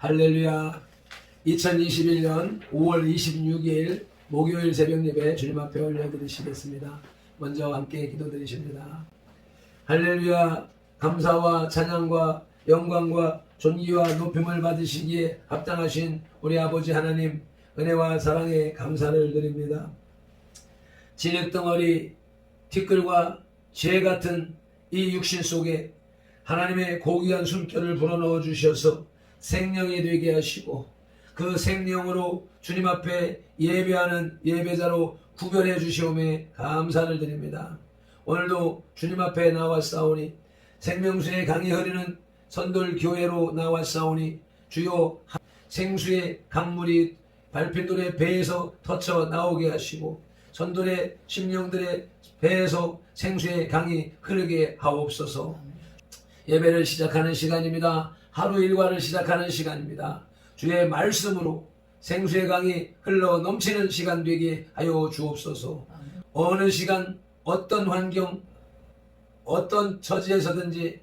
할렐루야. 2021년 5월 26일 목요일 새벽 예배 주님 앞에 올려드리시겠습니다. 먼저 함께 기도드리십니다. 할렐루야. 감사와 찬양과 영광과 존귀와 높임을 받으시기에 합당하신 우리 아버지 하나님 은혜와 사랑에 감사를 드립니다. 진흙덩어리 티끌과 죄 같은 이 육신 속에 하나님의 고귀한 숨결을 불어넣어 주셔서 생명이 되게 하시고 그 생명으로 주님 앞에 예배하는 예배자로 구별해 주시오매 감사를 드립니다. 오늘도 주님 앞에 나와 싸우니 생명수의 강이 흐르는 선돌 교회로 나와 싸우니 주요 생수의 강물이 발핀돌의 배에서 터쳐 나오게 하시고 선돌의 심령들의 배에서 생수의 강이 흐르게 하옵소서. 예배를 시작하는 시간입니다. 하루 일과를 시작하는 시간입니다. 주의 말씀으로 생수의 강이 흘러 넘치는 시간 되게 하여 주옵소서. 어느 시간, 어떤 환경, 어떤 처지에서든지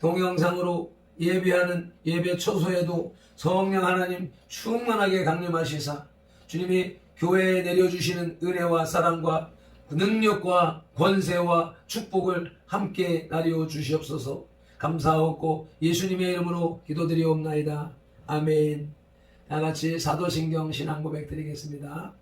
동영상으로 예배하는 예배 초소에도 성령 하나님 충만하게 강림하시사 주님이 교회에 내려주시는 은혜와 사랑과 능력과 권세와 축복을 함께 나려 주시옵소서 감사하고 예수님의 이름으로 기도드리옵나이다. 아멘. 다 같이 사도신경 신앙 고백 드리겠습니다.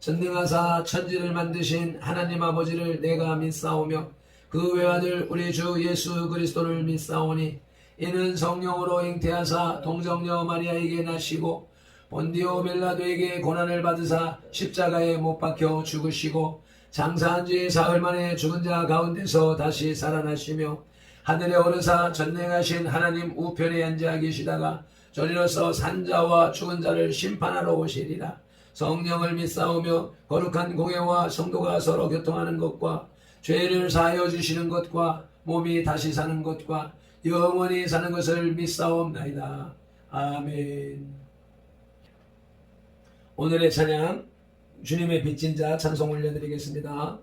전능하사 천지를 만드신 하나님 아버지를 내가 믿사오며 그 외아들 우리 주 예수 그리스도를 믿사오니 이는 성령으로 잉태하사 동정녀 마리아에게 나시고 본디오 벨라도에게 고난을 받으사 십자가에 못 박혀 죽으시고 장사한 지 사흘 만에 죽은 자 가운데서 다시 살아나시며 하늘에 오르사 전능하신 하나님 우편에 앉아 계시다가 저리로서 산자와 죽은 자를 심판하러 오시리라. 성령을 믿사오며 거룩한 공예와 성도가 서로 교통하는 것과 죄를 사하여 주시는 것과 몸이 다시 사는 것과 영원히 사는 것을 믿사옵나이다. 아멘. 오늘의 찬양 주님의 빚진 자 찬송 올려드리겠습니다.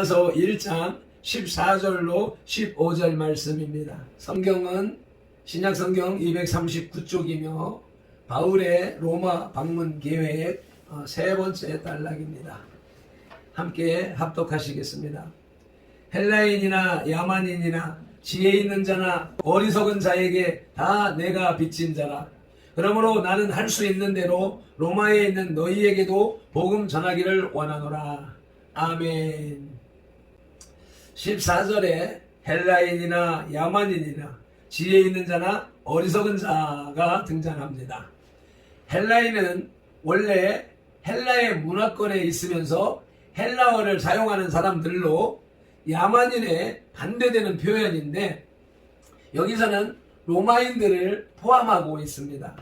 로마서 1장 14절로 15절 말씀입니다. 성경은 신약 성경 239쪽이며 바울의 로마 방문 계획 어, 세 번째 단락입니다. 함께 합독하시겠습니다. 헬라인이나 야만인이나 지혜 있는 자나 어리석은 자에게 다 내가 빚진 자라. 그러므로 나는 할 수 있는 대로 로마에 있는 너희에게도 복음 전하기를 원하노라. 아멘. 14절에 헬라인이나 야만인이나 지혜 있는 자나 어리석은 자가 등장합니다. 헬라인은 원래 헬라의 문화권에 있으면서 헬라어를 사용하는 사람들로 야만인에 반대되는 표현인데 여기서는 로마인들을 포함하고 있습니다.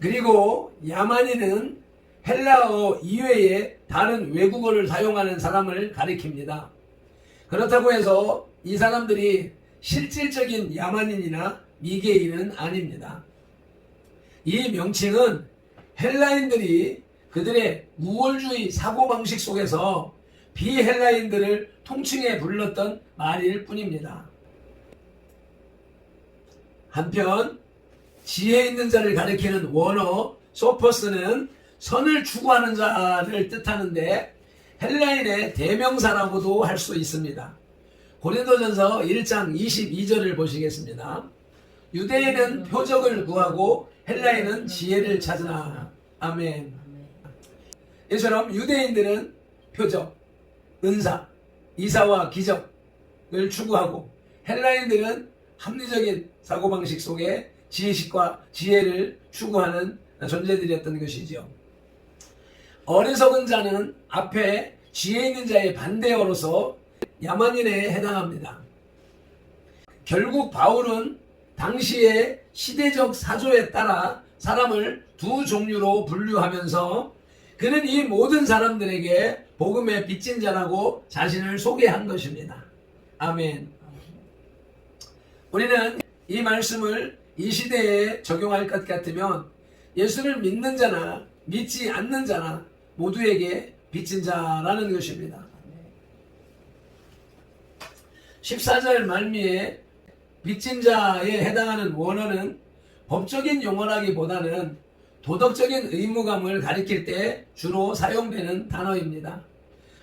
그리고 야만인은 헬라어 이외에 다른 외국어를 사용하는 사람을 가리킵니다. 그렇다고 해서 이 사람들이 실질적인 야만인이나 미개인은 아닙니다. 이 명칭은 헬라인들이 그들의 우월주의 사고방식 속에서 비헬라인들을 통칭해 불렀던 말일 뿐입니다. 한편 지혜 있는 자를 가리키는 원어 소퍼스는 선을 추구하는 자를 뜻하는데 헬라인의 대명사라고도 할 수 있습니다. 고린도전서 1장 22절을 보시겠습니다. 유대인은 표적을 구하고 헬라인은 지혜를 찾으나 아멘. 이처럼 유대인들은 표적, 은사, 이사와 기적을 추구하고 헬라인들은 합리적인 사고방식 속에 지혜식과 지혜를 추구하는 존재들이었던 것이죠. 어리석은 자는 앞에 지혜 있는 자의 반대어로서 야만인에 해당합니다. 결국 바울은 당시의 시대적 사조에 따라 사람을 두 종류로 분류하면서 그는 이 모든 사람들에게 복음의 빚진 자라고 자신을 소개한 것입니다. 아멘. 우리는 이 말씀을 이 시대에 적용할 것 같으면 예수를 믿는 자나 믿지 않는 자나 모두에게 빚진 자라는 것입니다. 14절 말미에 빚진 자에 해당하는 원어는 법적인 용어라기보다는 도덕적인 의무감을 가리킬 때 주로 사용되는 단어입니다.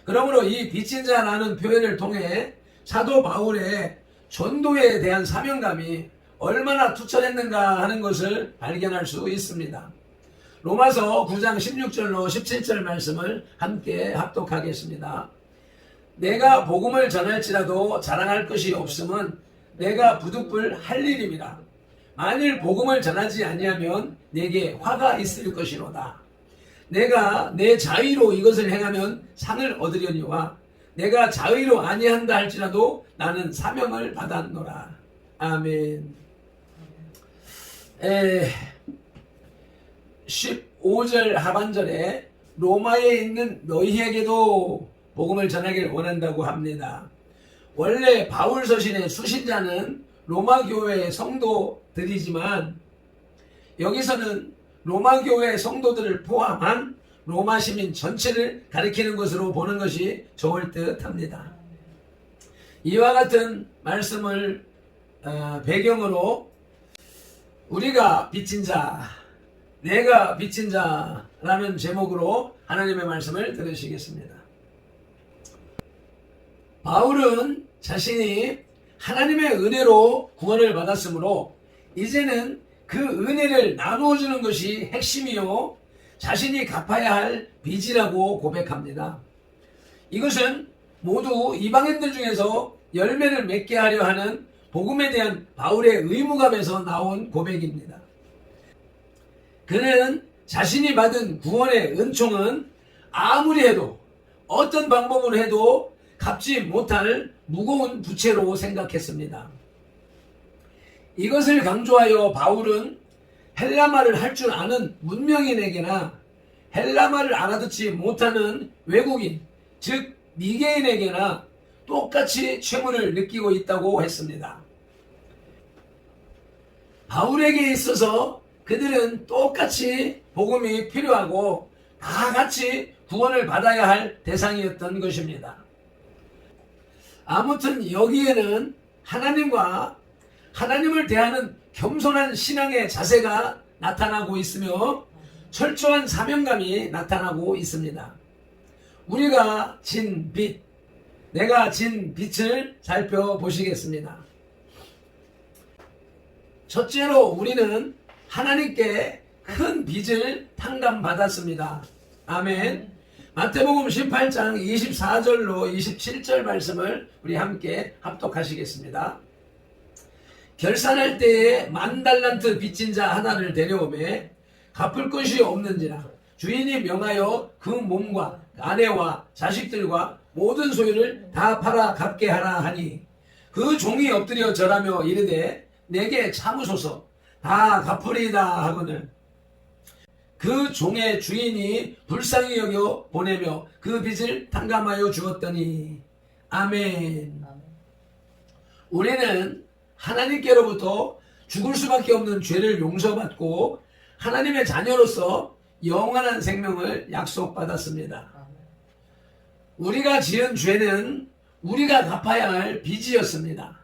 그러므로 이 빚진 자라는 표현을 통해 사도 바울의 전도에 대한 사명감이 얼마나 투철했는가 하는 것을 발견할 수 있습니다. 로마서 9장 16절로 17절 말씀을 함께 합독하겠습니다. 내가 복음을 전할지라도 자랑할 것이 없음은 내가 부득불 할 일입니다. 만일 복음을 전하지 아니하면 내게 화가 있을 것이로다. 내가 내 자의로 이것을 행하면 상을 얻으려니와 내가 자의로 아니한다 할지라도 나는 사명을 받았노라. 아멘. 에, 15절 하반절에 로마에 있는 너희에게도 복음을 전하길 원한다고 합니다. 원래 바울 서신의 수신자는 로마 교회의 성도들이지만 여기서는 로마 교회 성도들을 포함한 로마 시민 전체를 가리키는 것으로 보는 것이 좋을 듯 합니다. 이와 같은 말씀을 어, 배경으로 우리가 빚진 자, 내가 빚진 자라는 제목으로 하나님의 말씀을 들으시겠습니다. 바울은 자신이 하나님의 은혜로 구원을 받았으므로 이제는 그 은혜를 나누어 주는 것이 핵심이요 자신이 갚아야 할 빚이라고 고백합니다. 이것은 모두 이방인들 중에서 열매를 맺게 하려 하는 복음에 대한 바울의 의무감에서 나온 고백입니다. 그는 자신이 받은 구원의 은총은 아무리 해도 어떤 방법으로 해도 갚지 못할 무거운 부채로 생각했습니다. 이것을 강조하여 바울은 헬라말을 할 줄 아는 문명인에게나 헬라말을 알아듣지 못하는 외국인, 즉 미개인에게나 똑같이 채무를 느끼고 있다고 했습니다. 바울에게 있어서 그들은 똑같이 복음이 필요하고 다 같이 구원을 받아야 할 대상이었던 것입니다. 아무튼 여기에는 하나님과 하나님을 대하는 겸손한 신앙의 자세가 나타나고 있으며 철저한 사명감이 나타나고 있습니다. 우리가 진 빛, 내가 진 빛을 살펴보시겠습니다. 첫째로 우리는 하나님께 큰 빚을 탕감받았습니다. 아멘. 마태복음 18장 24절로 27절 말씀을 우리 함께 합독하시겠습니다. 결산할 때에 만 달란트 빚진 자 하나를 데려오매 갚을 것이 없는지라 주인이 명하여 그 몸과 아내와 자식들과 모든 소유를 다 팔아 갚게 하라 하니 그 종이 엎드려 절하며 이르되 내게 참으소서 다 갚으리이다 하거늘 그 종의 주인이 불쌍히 여겨 보내며 그 빚을 탕감하여 주었더니 아멘 우리는 하나님께로부터 죽을 수밖에 없는 죄를 용서받고 하나님의 자녀로서 영원한 생명을 약속받았습니다. 우리가 지은 죄는 우리가 갚아야 할 빚이었습니다.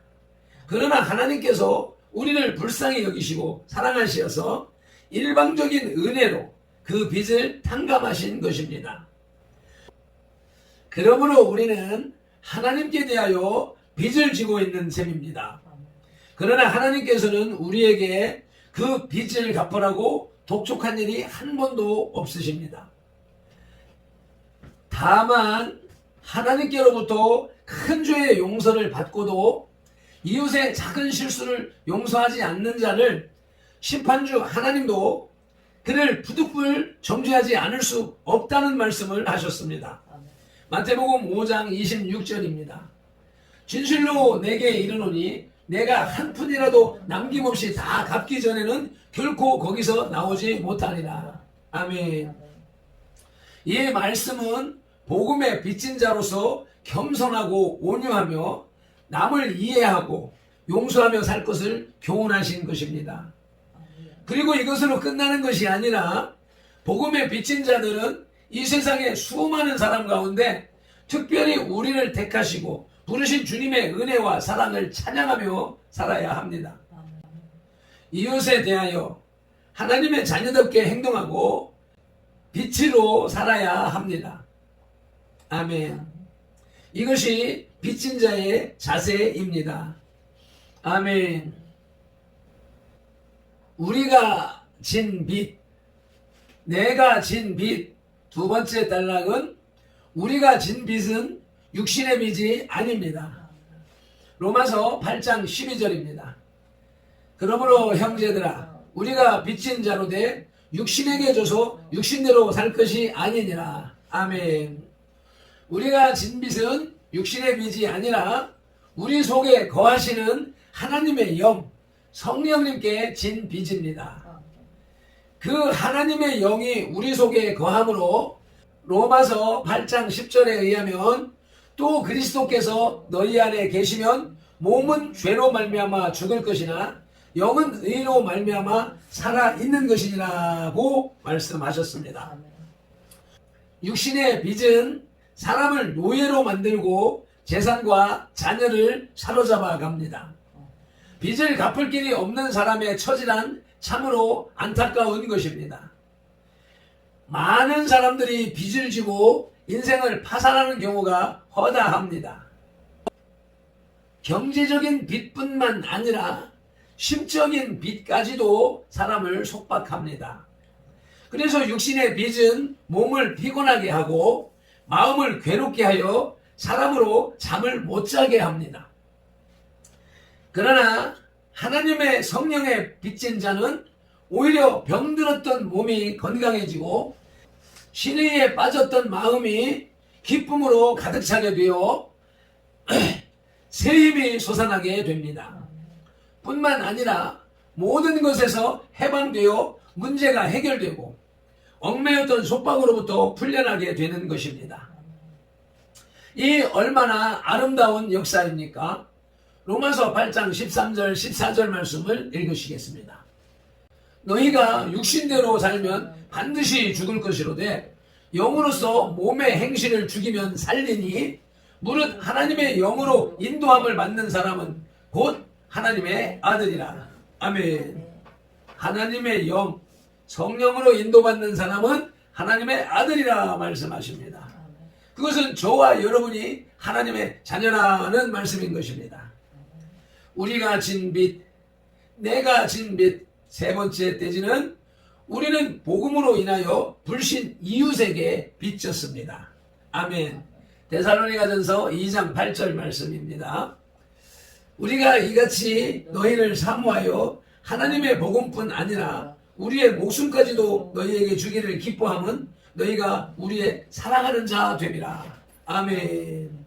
그러나 하나님께서 우리를 불쌍히 여기시고 사랑하시어서 일방적인 은혜로 그 빚을 탕감하신 것입니다. 그러므로 우리는 하나님께 대하여 빚을 지고 있는 셈입니다. 그러나 하나님께서는 우리에게 그 빚을 갚으라고 독촉한 일이 한 번도 없으십니다. 다만 하나님께로부터 큰 죄의 용서를 받고도 이웃의 작은 실수를 용서하지 않는 자를 심판주 하나님도 그를 부득불 정죄하지 않을 수 없다는 말씀을 하셨습니다. 마태복음 5장 26절입니다. 진실로 내게 이르노니 내가 한 푼이라도 남김없이 다 갚기 전에는 결코 거기서 나오지 못하리라. 아멘. 이 말씀은 복음의 빚진 자로서 겸손하고 온유하며 남을 이해하고 용서하며 살 것을 교훈하신 것입니다. 그리고 이것으로 끝나는 것이 아니라 복음의 빚진 자들은 이 세상의 수많은 사람 가운데 특별히 우리를 택하시고 부르신 주님의 은혜와 사랑을 찬양하며 살아야 합니다. 이웃에 대하여 하나님의 자녀답게 행동하고 빛으로 살아야 합니다. 아멘. 이것이 빚진 자의 자세입니다. 아멘. 우리가 진 빚, 내가 진 빚, 두 번째 단락은 우리가 진 빚은 육신의 빚이 아닙니다. 로마서 8장 12절입니다. 그러므로 형제들아, 우리가 빚진 자로 돼 육신에게 줘서 육신대로 살 것이 아니니라. 아멘. 우리가 진 빚은 육신의 빚이 아니라 우리 속에 거하시는 하나님의 영, 성령님께 진 빚입니다. 그 하나님의 영이 우리 속에 거함으로 로마서 8장 10절에 의하면 또 그리스도께서 너희 안에 계시면 몸은 죄로 말미암아 죽을 것이나 영은 의로 말미암아 살아 있는 것이라고 말씀하셨습니다. 육신의 빚은 사람을 노예로 만들고 재산과 자녀를 사로잡아 갑니다. 빚을 갚을 길이 없는 사람의 처지란 참으로 안타까운 것입니다. 많은 사람들이 빚을 지고 인생을 파산하는 경우가 허다합니다. 경제적인 빚뿐만 아니라 심적인 빚까지도 사람을 속박합니다. 그래서 육신의 빚은 몸을 피곤하게 하고 마음을 괴롭게 하여 사람으로 잠을 못 자게 합니다. 그러나 하나님의 성령의 빚진 자는 오히려 병들었던 몸이 건강해지고 신의에 빠졌던 마음이 기쁨으로 가득 차게 되어 새 힘이 솟아나게 됩니다. 뿐만 아니라 모든 것에서 해방되어 문제가 해결되고 얽매였던 속박으로부터 풀려나게 되는 것입니다. 이 얼마나 아름다운 역사입니까? 로마서 8장 13절 14절 말씀을 읽으시겠습니다. 너희가 육신대로 살면 반드시 죽을 것이로되 영으로서 몸의 행실을 죽이면 살리니 무릇 하나님의 영으로 인도함을 받는 사람은 곧 하나님의 아들이라. 아멘. 하나님의 영, 성령으로 인도받는 사람은 하나님의 아들이라 말씀하십니다. 그것은 저와 여러분이 하나님의 자녀라는 말씀인 것입니다. 우리가 진 빛, 내가 진 빛, 세 번째 떼지는 우리는 복음으로 인하여 불신 이웃에게 비쳤습니다. 아멘. 데살로니가전서 2장 8절 말씀입니다. 우리가 이같이 너희를 사모하여 하나님의 복음뿐 아니라 우리의 목숨까지도 너희에게 주기를 기뻐함은 너희가 우리의 사랑하는 자 됨이라. 아멘.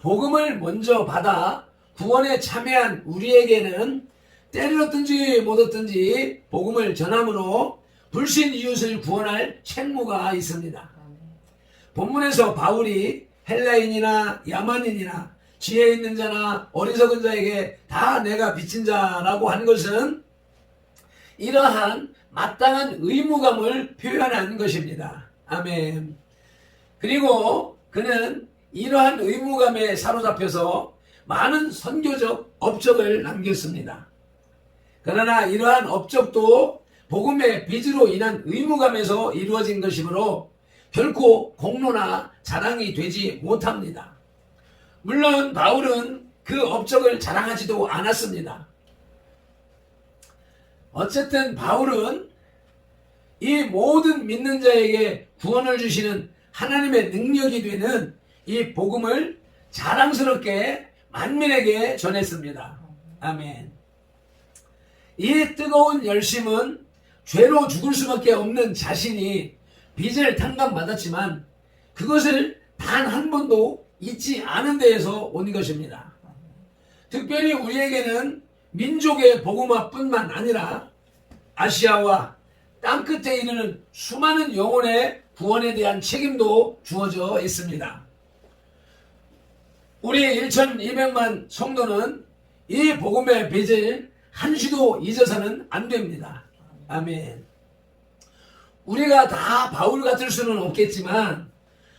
복음을 먼저 받아 구원에 참여한 우리에게는 때를 얻든지 못 얻든지 복음을 전함으로 불신 이웃을 구원할 책무가 있습니다. 본문에서 바울이 헬라인이나 야만인이나 지혜 있는 자나 어리석은 자에게 다 내가 빚진 자라고 한 것은 이러한 마땅한 의무감을 표현한 것입니다. 아멘. 그리고 그는 이러한 의무감에 사로잡혀서 많은 선교적 업적을 남겼습니다. 그러나 이러한 업적도 복음의 빚으로 인한 의무감에서 이루어진 것이므로 결코 공로나 자랑이 되지 못합니다. 물론 바울은 그 업적을 자랑하지도 않았습니다. 어쨌든 바울은 이 모든 믿는 자에게 구원을 주시는 하나님의 능력이 되는 이 복음을 자랑스럽게 만민에게 전했습니다. 아멘. 이 뜨거운 열심은 죄로 죽을 수밖에 없는 자신이 빚을 탕감받았지만 그것을 단 한 번도 잊지 않은 데에서 온 것입니다. 특별히 우리에게는 민족의 복음화뿐만 아니라 아시아와 땅끝에 이르는 수많은 영혼의 구원에 대한 책임도 주어져 있습니다. 우리 1200만 성도는 이 복음의 빚을 한시도 잊어서는 안 됩니다. 아멘. 우리가 다 바울 같을 수는 없겠지만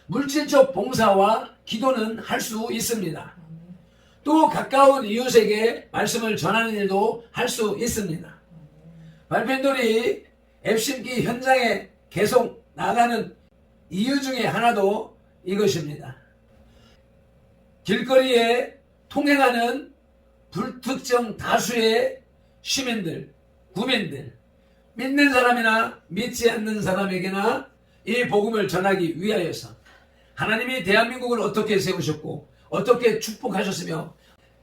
물질적 봉사와 기도는 할 수 있습니다. 또 가까운 이웃에게 말씀을 전하는 일도 할 수 있습니다. 발펜돌이 앱심기 현장에 계속 나가는 이유 중에 하나도 이것입니다. 길거리에 통행하는 불특정 다수의 시민들, 구민들, 믿는 사람이나 믿지 않는 사람에게나 이 복음을 전하기 위하여서 하나님이 대한민국을 어떻게 세우셨고 어떻게 축복하셨으며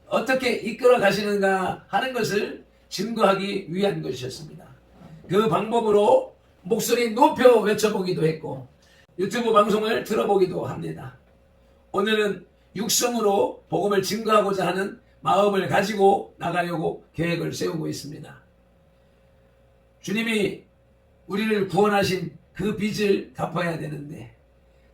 어떻게 이끌어 가시는가 하는 것을 증거하기 위한 것이었습니다. 그 방법으로 목소리 높여 외쳐보기도 했고 유튜브 방송을 들어보기도 합니다. 오늘은 육성으로 복음을 증거하고자 하는 마음을 가지고 나가려고 계획을 세우고 있습니다. 주님이 우리를 구원하신 그 빚을 갚아야 되는데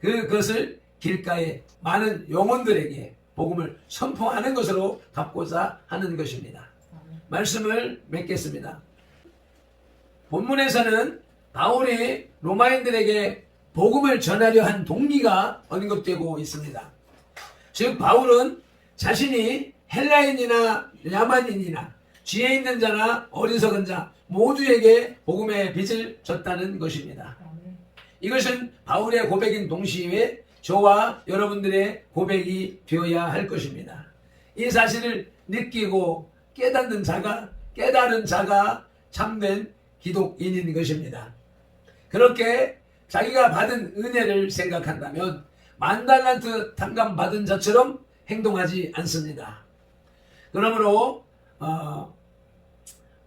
그것을 길가에 많은 영혼들에게 복음을 선포하는 것으로 갚고자 하는 것입니다. 말씀을 맺겠습니다. 본문에서는 바울이 로마인들에게 복음을 전하려 한 동기가 언급되고 있습니다. 즉 바울은 자신이 헬라인이나 야만인이나 지혜 있는 자나 어리석은 자 모두에게 복음의 빚을 졌다는 것입니다. 이것은 바울의 고백인 동시에 저와 여러분들의 고백이 되어야 할 것입니다. 이 사실을 느끼고 깨닫는 자가 깨달은 자가 참된 기독인인 것입니다. 그렇게 자기가 받은 은혜를 생각한다면 만달란트 탕감 받은 자처럼 행동하지 않습니다. 그러므로 어,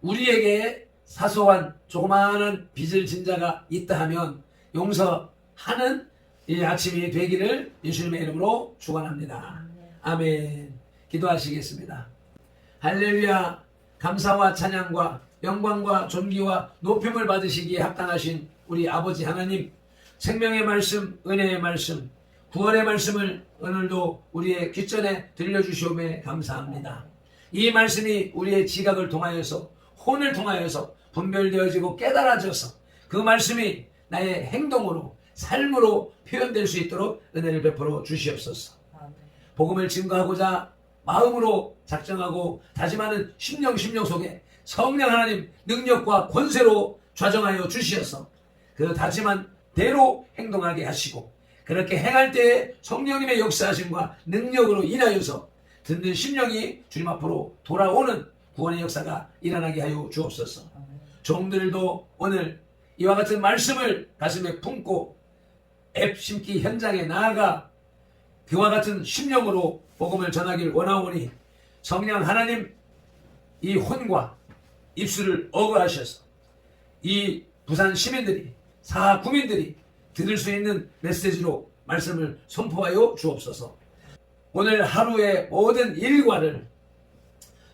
우리에게 사소한 조그마한 빚을 진 자가 있다 하면 용서하는 이 아침이 되기를 예수님의 이름으로 축원합니다. 아멘. 기도하시겠습니다. 할렐루야 감사와 찬양과 영광과 존귀와 높임을 받으시기에 합당하신 우리 아버지 하나님 생명의 말씀 은혜의 말씀 구원의 말씀을 오늘도 우리의 귓전에 들려주시오매 감사합니다. 이 말씀이 우리의 지각을 통하여서 혼을 통하여서 분별되어지고 깨달아져서 그 말씀이 나의 행동으로 삶으로 표현될 수 있도록 은혜를 베풀어 주시옵소서. 복음을 증거하고자 마음으로 작정하고 다짐하는 심령 심령 속에 성령 하나님 능력과 권세로 좌정하여 주시어서 그 다짐한 대로 행동하게 하시고 그렇게 행할 때에 성령님의 역사하심과 능력으로 인하여서 듣는 심령이 주님 앞으로 돌아오는 구원의 역사가 일어나게 하여 주옵소서. 종들도 오늘 이와 같은 말씀을 가슴에 품고 앱 심기 현장에 나아가 그와 같은 심령으로 복음을 전하길 원하오니 성령 하나님 이 혼과 입술을 어거하셔서 이 부산 시민들이 사하 구민들이 들을 수 있는 메시지로 말씀을 선포하여 주옵소서. 오늘 하루의 모든 일과를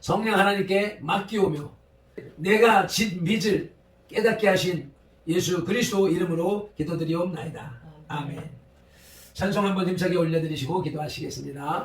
성령 하나님께 맡기오며 내가 진 빚을 깨닫게 하신 예수 그리스도 이름으로 기도드리옵나이다. 아멘. 찬송 한번 힘차게 올려드리시고 기도하시겠습니다.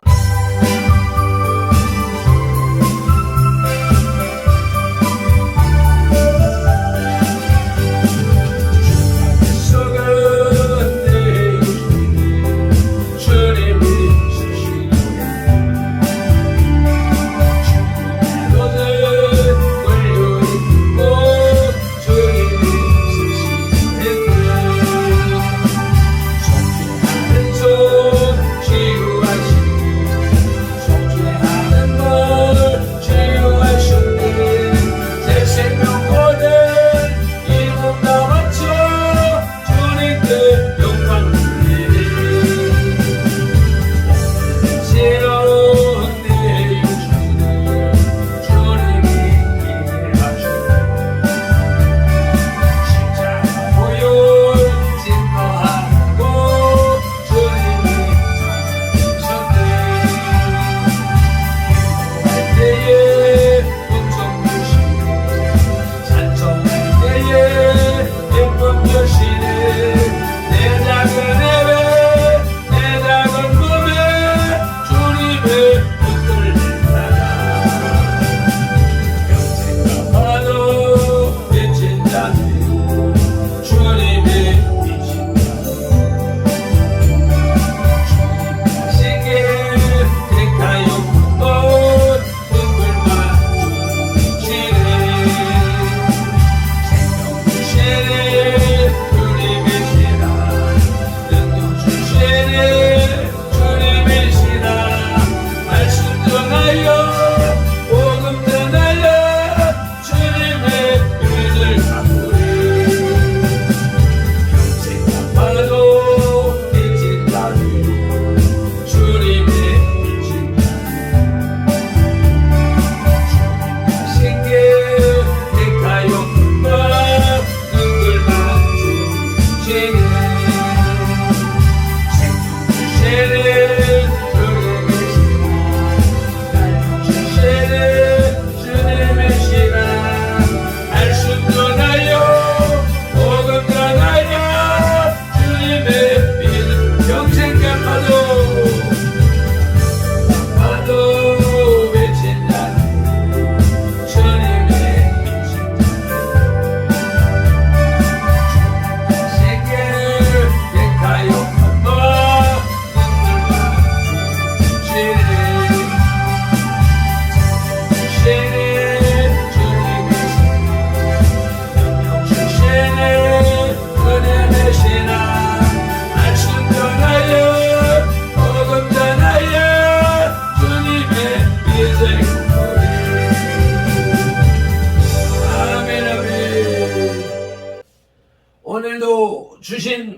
주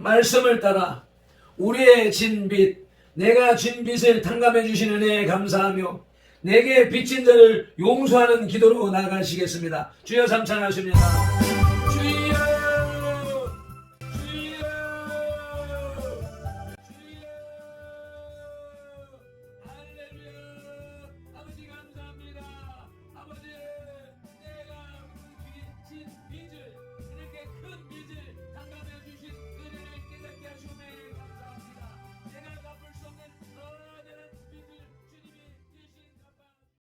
말씀을 따라 우리의 진 빚, 내가 진 빚을 탕감해 주신 은혜에 감사하며 내게 빚진 자를 용서하는 기도로 나가시겠습니다. 주여 삼창하십니다.